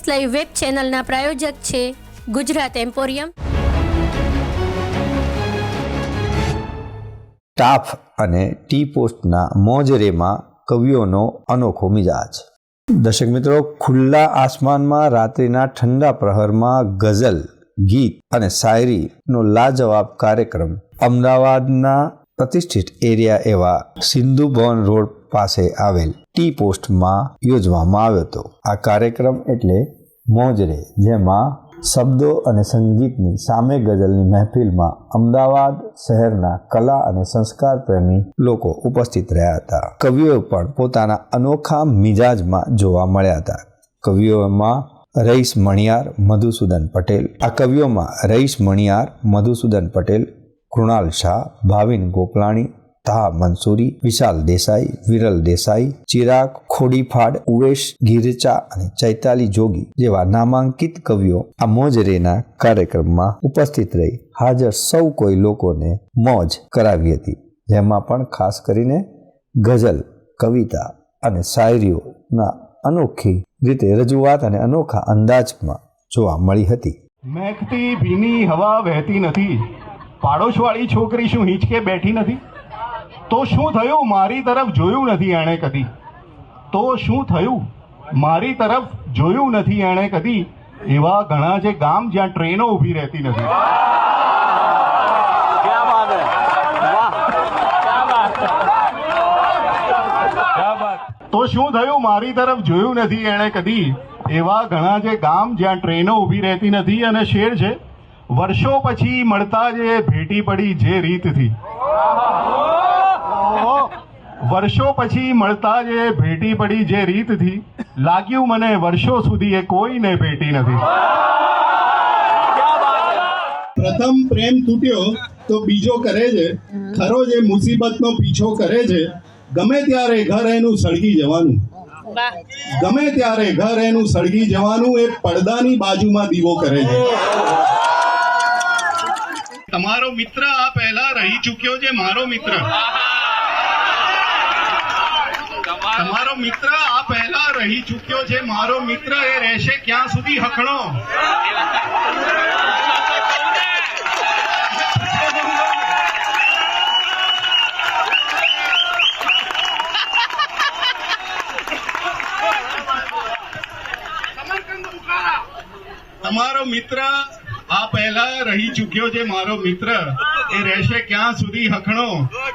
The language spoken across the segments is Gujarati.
પોસ્ટ લાઈવ વેબ ચેનલના પ્રાયોજક છે ગુજરાત એમ્પોરિયમ. ટાફ અને ટી પોસ્ટના મોજરેમાં કવિઓનો અનોખો મિજાજ. દર્શક મિત્રો, ખુલ્લા આસમાનમાં રાત્રિના ઠંડા પ્રહરમાં ગઝલ, ગીત અને શાયરીનો લાજવાબ કાર્યક્રમ અમદાવાદના પ્રતિષ્ઠિત એરિયા એવા સિંધુ ભવન રોડ પાસે આવેલ ટી પોસ્ટમાં યોજવામાં આવ્યો હતો. આ કાર્યક્રમ એટલે મોજરે જેમાં શબ્દો અને સંગીતની સામે ગઝલની મહેફિલમાં અમદાવાદ શહેરના કલા અને સંસ્કાર પ્રેમી લોકો ઉપસ્થિત રહ્યા હતા. કવિઓ પણ પોતાના અનોખા મિજાજમાં જોવા મળ્યા હતા. કવિઓમાં રઈસ મણિયાર મધુસૂદન પટેલ. આ કવિઓમાં રઈસ મણિયાર મધુસૂદન પટેલ, કૃણાલ શાહ, ભાવિન ગોપલાણી તાહ મંસૂરી વિશાલ દેસાઈ, વિરલ દેસાઈ, ચિરાગ, ખોડીફાડ, ઉવેશ, ગીરચા અને ચૈતાલી જોગી જેવા નામાંકિત કવિઓ આ મોજરેના કાર્યક્રમમાં ઉપસ્થિત રહી. હાજર સૌ કોઈ લોકોને મોજ કરાવી હતી. જેમાં પણ ખાસ કરીને ગઝલ, કવિતા અને શાયરીઓના અનોખી રીતે રજૂઆત અને અનોખા અંદાજમાં જોવા મળી હતી. મહેકતી ભીની હવા વહેતી નથી. પાડોશવાળી છોકરી શું હિંચકે બેઠી નથી? તો શું થયું? મારી તરફ જોયું નથી એણે કદી. તો શું થયું? મારી તરફ જોયું નથી એણે કદી. એવા ઘણા જે ગામ જ્યાં ટ્રેનો ઊભી રહેતી નથી. તો શું થયું? મારી તરફ જોયું નથી એણે કદી. એવા ઘણા જે ગામ જ્યાં ટ્રેનો ઊભી રહેતી નથી અને શેર છે. વર્ષો પછી મળતા જે ભેટી પડી જે રીતથી. વર્ષો પછી મળતા જે ભેટી પડી જે રીતથી લાગ્યું મને વર્ષો સુધી એ કોઈને ભેટી નથી. પ્રથમ પ્રેમ તૂટ્યો તો બીજો કરે છે. ખરો જે મુસીબતનો પીછો કરે છે ગમે ત્યારે ઘર એનું સળગી જવાનું. ગમે ત્યારે ઘર એનું સળગી જવાનું એ પડદાની બાજુમાં દીવો કરે છે. તમારો મિત્ર આ પહેલા રહી ચૂક્યો છે મારો મિત્ર. તમારો મિત્ર આ પહેલા રહી ચૂક્યો છે. મારો મિત્ર એ રહેશે ક્યાં સુધી? હકણો. તમારો મિત્ર આ પહેલા રહી ચૂક્યો છે. મારો મિત્ર એ રહેશે ક્યાં સુધી? હખણો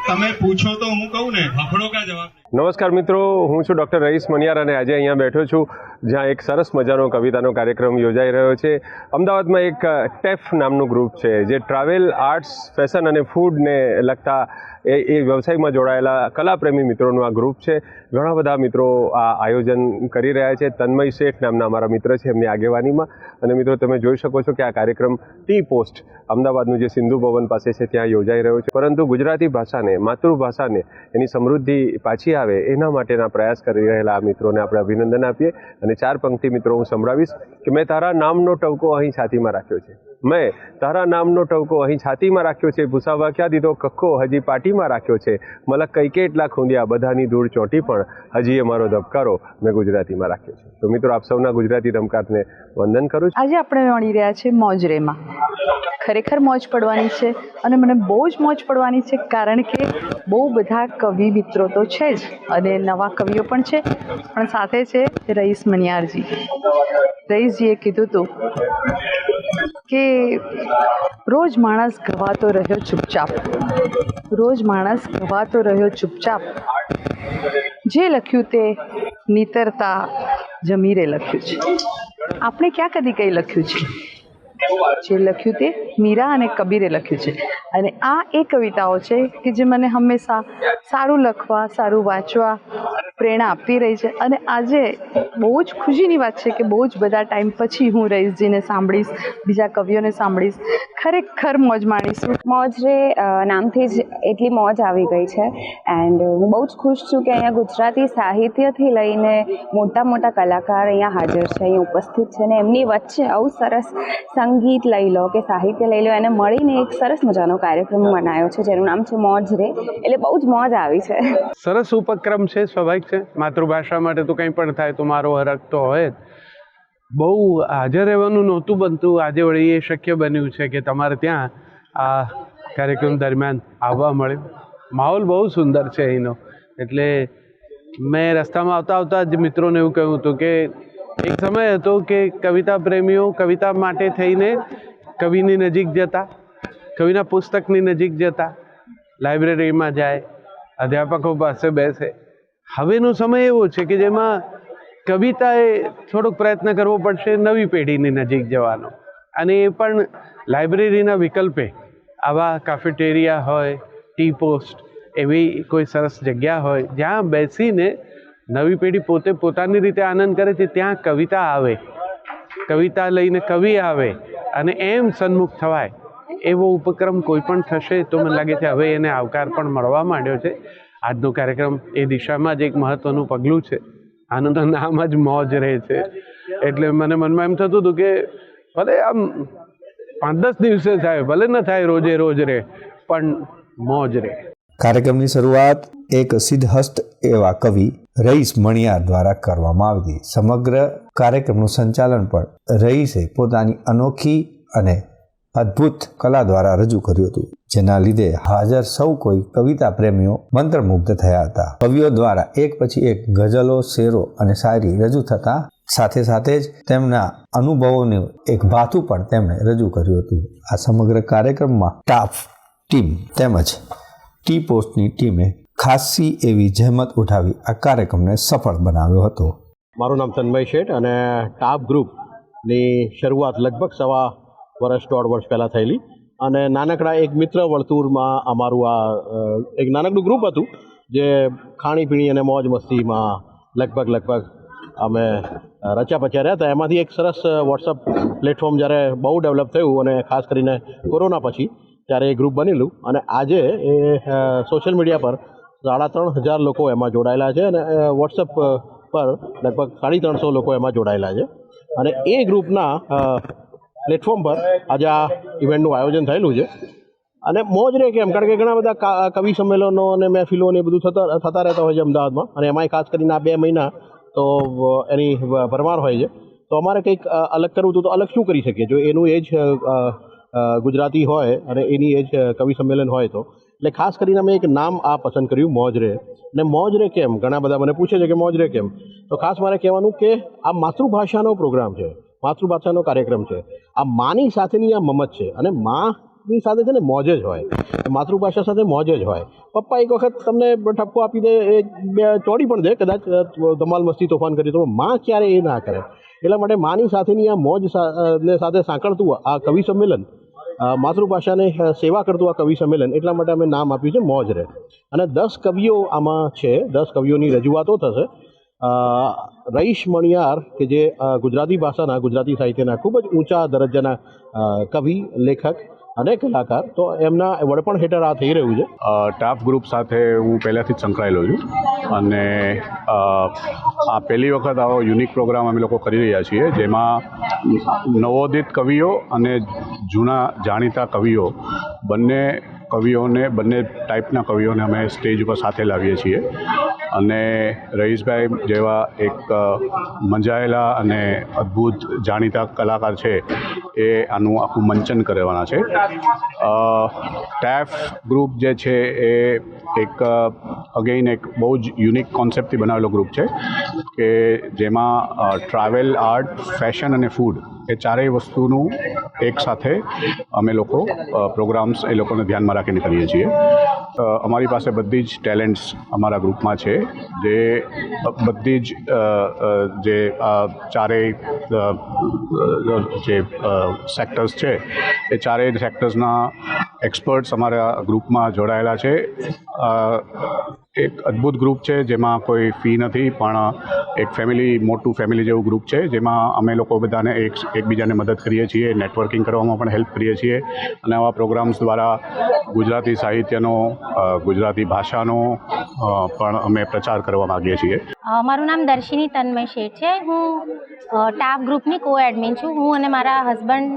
તમે પૂછો તો હું કહું ને. હખણો કા જવાબ નમસ્કાર મિત્રો, હું છું ડૉક્ટર રઈસ મનિયાર અને આજે અહીંયા બેઠો છું, જ્યાં એક સરસ મજાનો કવિતાનો કાર્યક્રમ યોજાઈ રહ્યો છે. અમદાવાદમાં એક ટેફ નામનું ગ્રુપ છે, જે ટ્રાવેલ, આર્ટ્સ, ફેશન અને ફૂડને લગતા એ એ વ્યવસાયમાં જોડાયેલા કલાપ્રેમી મિત્રોનું આ ગ્રુપ છે. ઘણા બધા મિત્રો આ આયોજન કરી રહ્યા છે. તન્મય શેઠ નામના અમારા મિત્ર છે, એમની આગેવાનીમાં. અને મિત્રો, તમે જોઈ શકો છો કે આ કાર્યક્રમ ટી પોસ્ટ અમદાવાદનું જે સિંધુ ભવન પાસે છે, ત્યાં યોજાઈ રહ્યો છે. પરંતુ ગુજરાતી ભાષાને, માતૃભાષાને એની સમૃદ્ધિ પાછી આવે એના માટેના પ્રયાસ કરી રહેલા આ મિત્રોને આપણે અભિનંદન આપીએ અને ચાર પંક્તિ મિત્રો હું સંભળાવીશ કે મેં તારા નામનો ટવકો અહીં છાતીમાં રાખ્યો છે. મેં તારા નામનો ટવકો અહીં છાતીમાં રાખ્યો છે ભૂસાવા ક્યાં દીધો, કક્કો હજી પાટીમાં રાખ્યો છે. મલક કઈ કેટલા ખૂંદ્યા, બધાની ધૂળ ચોંટી પણ હજી એ મારો ધબકારો મેં ગુજરાતીમાં રાખ્યો છે. તો મિત્રો, આપ સૌના ગુજરાતી ધમકારને વંદન કરું છું. આજે આપણે મળી રહ્યા છે મોજરેમાં. ખરેખર મોજ પડવાની છે અને મને બહુ જ મોજ પડવાની છે કારણ કે બહુ બધા કવિ મિત્રો તો છે જ અને નવા કવિઓ પણ છે. પણ સાથે છે રઈસ મનિયારજી રઈસજીએ કીધું હતું કે રોજ માણસ ગવાતો રહ્યો ચૂપચાપ. રોજ માણસ ગવાતો રહ્યો ચૂપચાપ. જે લખ્યું તે નીતરતા જમીરે લખ્યું છે. આપણે ક્યાં કદી કંઈ લખ્યું છે? જે લખ્યું તે મીરા અને કબીરે લખ્યું છે. અને આ એ કવિતાઓ છે કે જે મને હંમેશા સારું લખવા, સારું વાંચવા પ્રેરણા આપતી રહી છે. અને આજે બહુ જ ખુશીની વાત છે કે બહુ જ બધા ટાઈમ પછી હું રઈશજીને સાંભળીશ, બીજા કવિઓને સાંભળીશ. ખરેખર મોજ માણીશું. મોજ રે નામથી જ એટલી મોજ આવી ગઈ છે. એન્ડ હું બહુ જ ખુશ છું કે અહીંયા ગુજરાતી સાહિત્યથી લઈને મોટા મોટા કલાકાર અહીંયા હાજર છે, અહીંયા ઉપસ્થિત છે અને એમની વચ્ચે આવું સરસ સંગીત લઈ લો કે સાહિત્ય લઈ લો, એને મળીને એક સરસ મજાનો કાર્યક્રમ મનાયો છે જેનું નામ છે મોજ રે. એટલે બહુ જ મોજ આવી છે. સરસ ઉપક્રમ છે સ્વાભાવિક છે. માતૃભાષા માટે તો કંઈ પણ થાય તો મારો હરક તો હોય જ. બહુ હાજર રહેવાનું નહોતું બનતું. આજે વળી એ શક્ય બન્યું છે કે તમારે ત્યાં આ કાર્યક્રમ દરમિયાન આવવા મળ્યું માહોલ બહુ સુંદર છે અહીંનો. એટલે મેં રસ્તામાં આવતા આવતા જ મિત્રોને એવું કહ્યું હતું કે એક સમય હતો કે કવિતા પ્રેમીઓ કવિતા માટે થઈને કવિની નજીક જતા. કવિના પુસ્તકની નજીક જતા લાઇબ્રેરીમાં જાય, અધ્યાપકો પાસે બેસે. હવેનો સમય એવો છે કે જેમાં કવિતાએ થોડોક પ્રયત્ન કરવો પડશે નવી પેઢીની નજીક જવાનો. અને એ પણ લાઇબ્રેરીના વિકલ્પે. આવા કાફેટેરિયા હોય, ટી પોસ્ટ, એવી કોઈ સરસ જગ્યા હોય, જ્યાં બેસીને નવી પેઢી પોતે પોતાની રીતે આનંદ કરે છે, ત્યાં કવિતા આવે. કવિતા લઈને કવિ આવે અને એમ સન્મુખ થવાય. એવો ઉપક્રમ કોઈ પણ થશે તો મને લાગે છે હવે એને આવકાર પણ મળવા માંડ્યો છે. આજનો કાર્યક્રમ એ દિશામાં જ એક મહત્ત્વનું પગલું છે. આનું તો નામ જ મોજ રહે છે. એટલે મને મનમાં એમ થતું હતું કે ભલે આમ પાંચ દસ દિવસે થાય, ભલે ન થાય, રોજે રોજ રહે, પણ મોજ રહે. કાર્યક્રમની શરૂઆત એક સિદ્ધહસ્ત એવા કવિ રઈસ મણિયાર દ્વારા કરવામાં આવી હતી. સમગ્ર કાર્યક્રમનું સંચાલન પણ રઈસે પોતાની અનોખી અને અદ્ભુત કલા દ્વારા રજૂ કર્યું હતું, જેના લીધે હાજર સૌ કોઈ કવિતા પ્રેમીઓ મંત્રમુગ્ધ થયા હતા. કવિઓ દ્વારા એક પછી એક ગઝલો, શેરો અને શાયરી રજૂ થતા સાથે સાથે જ તેમના અનુભવોનું એક ભાથું પણ તેમણે રજૂ કર્યું હતું. આ સમગ્ર કાર્યક્રમમાં સ્ટાફ ટીમ તેમજ ટી પોસ્ટની ટીમે ખાસી એવી જહેમત ઉઠાવી આ કાર્યક્રમને સફળ બનાવ્યો હતો. મારું નામ તન્મય શેઠ અને ટાપ ગ્રુપની શરૂઆત લગભગ સવા વર્ષ દોઢ વર્ષ પહેલાં થયેલી. અને નાનકડા એક મિત્ર વર્તુળમાં અમારું આ એક નાનકડું ગ્રુપ હતું, જે ખાણીપીણી અને મોજ મસ્તીમાં લગભગ લગભગ અમે રચ્યા પચ્યા રહ્યા હતા. એમાંથી એક સરસ વોટ્સઅપ પ્લેટફોર્મ જ્યારે બહુ ડેવલપ થયું અને ખાસ કરીને કોરોના પછી ત્યારે એ ગ્રુપ બનેલું. અને આજે એ સોશિયલ મીડિયા પર સાડા ત્રણ હજાર લોકો એમાં જોડાયેલા છે અને વોટ્સઅપ પર લગભગ સાડી ત્રણસો લોકો એમાં જોડાયેલા છે. અને એ ગ્રુપના પ્લેટફોર્મ પર આજે આ ઇવેન્ટનું આયોજન થયેલું છે. અને મોજ રહે કેમ કારણ કે ઘણા બધા કવિ સંમેલનો અને મહેફિલો ને બધું થતા થતા રહેતા હોય છે અમદાવાદમાં. અને એમાંય ખાસ કરીને આ બે મહિના તો એની ભરમાર હોય છે. તો અમારે કંઈક અલગ કરવું હતું તો અલગ શું કરી શકીએ? જો એનું એ જ ગુજરાતી હોય અને એની એ જ કવિ સંમેલન હોય તો. એટલે ખાસ કરીને અમે એક નામ આ પસંદ કર્યું, મોજ રે. અને મોજ રે કેમ? ઘણા બધા મને પૂછે છે કે મોજ રે કેમ? તો ખાસ મારે કહેવાનું કે આ માતૃભાષાનો પ્રોગ્રામ છે, માતૃભાષાનો કાર્યક્રમ છે. આ માની સાથેની આ મમત છે અને માની સાથે છે ને મોજ જ હોય. માતૃભાષા સાથે મોજ જ હોય. પપ્પા એક વખત તમને ઠપકો આપી દે એ બે ચોડી પણ દે, કદાચ ધમાલ મસ્તી તોફાન કરી તો માં ક્યારે એ ના કરે? એટલા માટે માની સાથેની આ મોજ સાથે સાંકળતું આ કવિ સંમેલન માતૃભાષાને સેવા કરતું આ કવિ સંમેલન, એટલા માટે અમે નામ આપ્યું છે મોજ રે. અને દસ કવિઓ આમાં છે, દસ કવિઓની રજૂઆતો થશે. રઈશ મણિયાર, કે જે ગુજરાતી ભાષાના, ગુજરાતી સાહિત્યના ખૂબ જ ઊંચા દરજ્જાના કવિ, લેખક અને કલાકાર. તો એમના વડપણ હેઠળ આ થઈ રહ્યું છે. ટાફ ગ્રુપ સાથે હું પહેલાંથી જ સંકળાયેલો છું. અને આ પહેલી વખત આવો યુનિક પ્રોગ્રામ અમે લોકો કરી રહ્યા છીએ, જેમાં નવોદિત કવિઓ અને જૂના જાણીતા કવિઓ બંને કવિઓને, બંને ટાઈપના કવિઓને અમે સ્ટેજ ઉપર સાથે લાવીએ છીએ. અને રહીશભાઈ જેવા એક મંજાયેલા અને અદ્ભુત જાણીતા કલાકાર છે, એ આનું આખું મંચન કરવાના છે. ટેફ ગ્રુપ જે છે, એ એક અગેઇન એક બહુ જ યુનિક કોન્સેપ્ટથી બનાવેલો ગ્રુપ છે કે જેમાં ટ્રાવેલ આર્ટ, ફેશન અને ફૂડ એ ચારેય વસ્તુનું એક સાથે અમે લોકો પ્રોગ્રામ્સ એ લોકોને ધ્યાનમાં રાખીને કરીએ છીએ. અમારી પાસે બધી જ ટેલેન્ટ્સ અમારા ગ્રુપમાં છે, જે બધી જ જે ચારેય જે સેક્ટર્સ છે, એ ચારેય સેક્ટર્સના એક્સપર્ટ્સ અમારા ગ્રુપમાં જોડાયેલા છે. એક અદ્ભુત ગ્રુપ છે જેમાં કોઈ ફી નથી, પણ એક ફેમિલી મોટું ફેમિલી જેવું ગ્રુપ છે જેમાં અમે લોકો બધાને એક, એકબીજાને મદદ કરીએ છીએ નેટવર્કિંગ કરવામાં પણ હેલ્પ કરીએ છીએ. અને આવા પ્રોગ્રામ્સ દ્વારા ગુજરાતી સાહિત્યનો ગુજરાતી ભાષાનો પણ અમે પ્રચાર કરવા માગીએ છીએ. મારું નામ દર્શિની તન્મય શેઠ છે. હું ટાપ ગ્રુપની કો એડમિન છું. હું અને મારા હસબન્ડ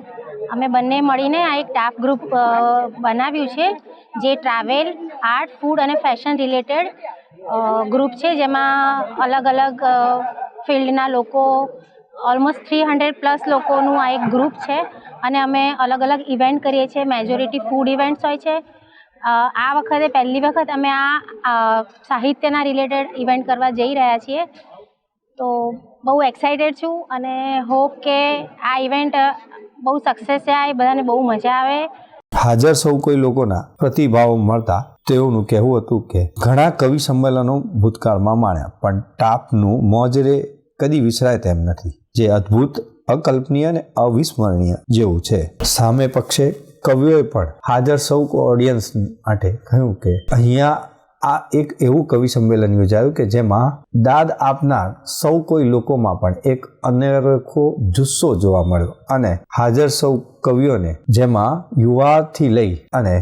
અમે બંને મળીને આ એક ટાફ ગ્રુપ બનાવ્યું છે, જે ટ્રાવેલ, આર્ટ, ફૂડ અને ફેશન રિલેટેડ ગ્રુપ છે, જેમાં અલગ અલગ ફિલ્ડના લોકો, ઓલમોસ્ટ થ્રી હંડ્રેડ પ્લસ લોકોનું આ એક ગ્રુપ છે, અને અમે અલગ અલગ ઇવેન્ટ કરીએ છીએ, મેજોરિટી ફૂડ ઇવેન્ટ્સ હોય છે. આ વખતે પહેલી વખત અમે આ સાહિત્યના રિલેટેડ ઇવેન્ટ કરવા જઈ રહ્યા છીએ. તો બહુ એક્સાઇટેડ છું અને હોપ કે આ ઇવેન્ટ બહુ સક્સેસ થાય, બધાને બહુ મજા આવે. હાજર સૌ કોઈ લોકોના પ્રતિભાવો મળતા તેઓનું કહેવું હતું કે, ઘણા કવિ સંમેલનો ભૂતકાળમાં માણ્યા, પણ ટાપનું મોજરે કદી વિસરાય તેમ નથી. જે અદ્ભુત, અકલ્પનીય અને અવિસ્મરણીય જેવું છે. સામે પક્ષે કવિઓએ પણ હાજર સૌ ઓડિયન્સ માટે કહ્યું કે, અહીંયા આ એક એવું કવિ સંમેલન યોજાયું કે જેમાં દાદ આપનાર સૌ કોઈ લોકોમાં પણ એક અનેરખો જુસ્સો જોવા મળ્યો અને હાજર સૌ કવિઓને જેમાં યુવાથી લઈ અને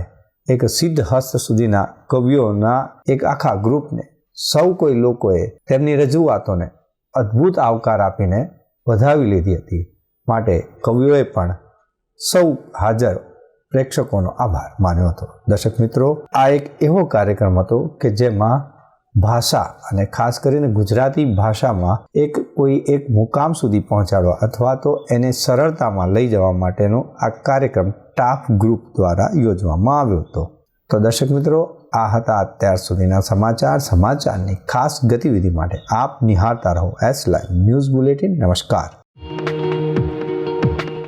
એક સિદ્ધ હસ્ત સુધીના કવિઓના એક આખા ગ્રુપને સૌ કોઈ લોકોએ તેમની રજૂઆતોને અદ્ભુત આવકાર આપીને વધાવી લીધી હતી. માટે કવિઓએ પણ સૌ હાજર પ્રેક્ષકોનો આભાર માન્યો હતો. દર્શક મિત્રો, આ એક એવો કાર્યક્રમ હતો કે જેમાં ભાષા અને ખાસ કરીને ગુજરાતી ભાષામાં એક કોઈ એક મુકામ સુધી પહોંચાડવા અથવા તો એને સરળતામાં લઈ જવા માટેનો આ કાર્યક્રમ ટાફ ગ્રુપ દ્વારા યોજવામાં આવ્યો હતો. તો દર્શક મિત્રો, આ હતા અત્યાર સુધીના સમાચાર. સમાચારની ખાસ ગતિવિધિ માટે આપ નિહાળતા રહો. એસ લાઈવ ન્યૂઝ બુલેટિન નમસ્કાર.